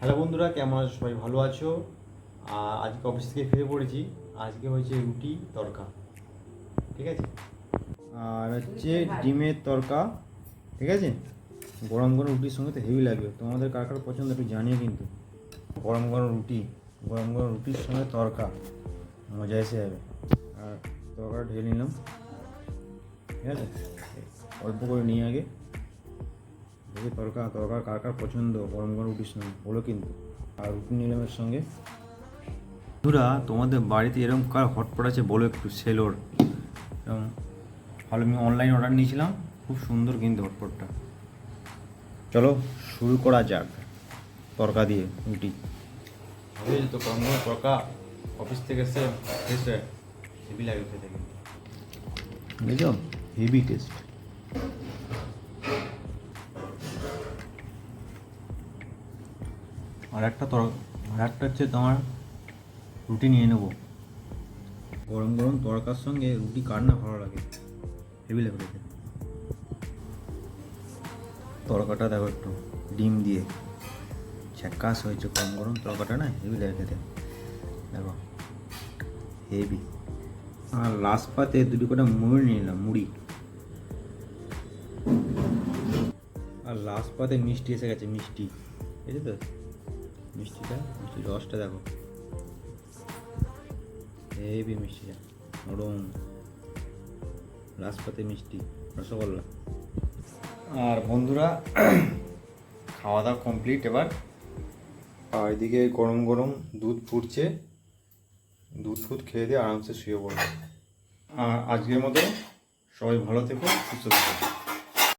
Hello বন্ধুরা কেমন আছো? সবাই ভালো আছো? আজকে অফিস থেকে ফিরে পড়েছি। আজকে হয়েছে রুটি তরকা। ঠিক আছে? আর হচ্ছে ডিমের তরকা। ঠিক আছে? গরম গরম রুটির সঙ্গে তো হেভি লাগবে। তোমাদের কার কার পছন্দ একটু জানিয়ে কিন্তু। গরম গরম রুটি গরম গরম রুটির সঙ্গে তরকা। মজা এসে যাবে। আর তরকাটা ঢেলে নিলাম। ঠিক আছে? অল্প করে নিয়ে আগে। দেখি তরকা তরকা কার কার পছন্দ গরম গরম রুটির সঙ্গে বলো কিন্তু। আর রুটি নিলাম এর সঙ্গে। বন্ধুরা তোমাদের বাড়িতে এরকম কার হটপট আছে বলো একটু সেলোর? এরকম ভালো আমি অনলাইন অর্ডার নিয়েছিলাম খুব সুন্দর কিন্তু হটপটটা। চলো শুরু করা যাক। তরকা দিয়ে রুটি। হবে তো গরম গরম তরকা অফিস থেকে এসে এসে হেভি লাগে খেতে কিন্তু। বুঝছ? হেভি টেস্ট আর একটা তর, আর একটা হচ্ছে তোমার রুটি নিয়ে নেব। গরম গরম তরকার সঙ্গে রুটি কার না ভালো লাগে? হেভি লাগে খেতে। তরকাটা দেখো একটু, ডিম দিয়ে। ঝ্যাকাস হয়েছে গরম গরম, তরকাটা না হেভি লাগে খেতে। দেখো, হেভি। আর লাস্ট পাতে দুটি কটা মুড়ি নিয়ে নিলাম, মুড়ি। আর লাস্ট পাতে মিষ্টি এসে গেছে, মিষ্টি। এই তো? মিষ্টিটা? মিষ্টি রসটা দেখো। হেভি মিষ্টিটা নরম। লাস্ট পাতে মিষ্টি, রসগোল্লা। আর বন্ধুরা খাওয়া দাওয়া কমপ্লিট এবার। আর এদিকে গরম গরম দুধ ফুটছে। দুধ ফুট খেয়ে দিয়ে আরামসে শুয়ে পড়বে। আর আজকের মতো সবাই ভালো থেকো, সুস্থ থেকো।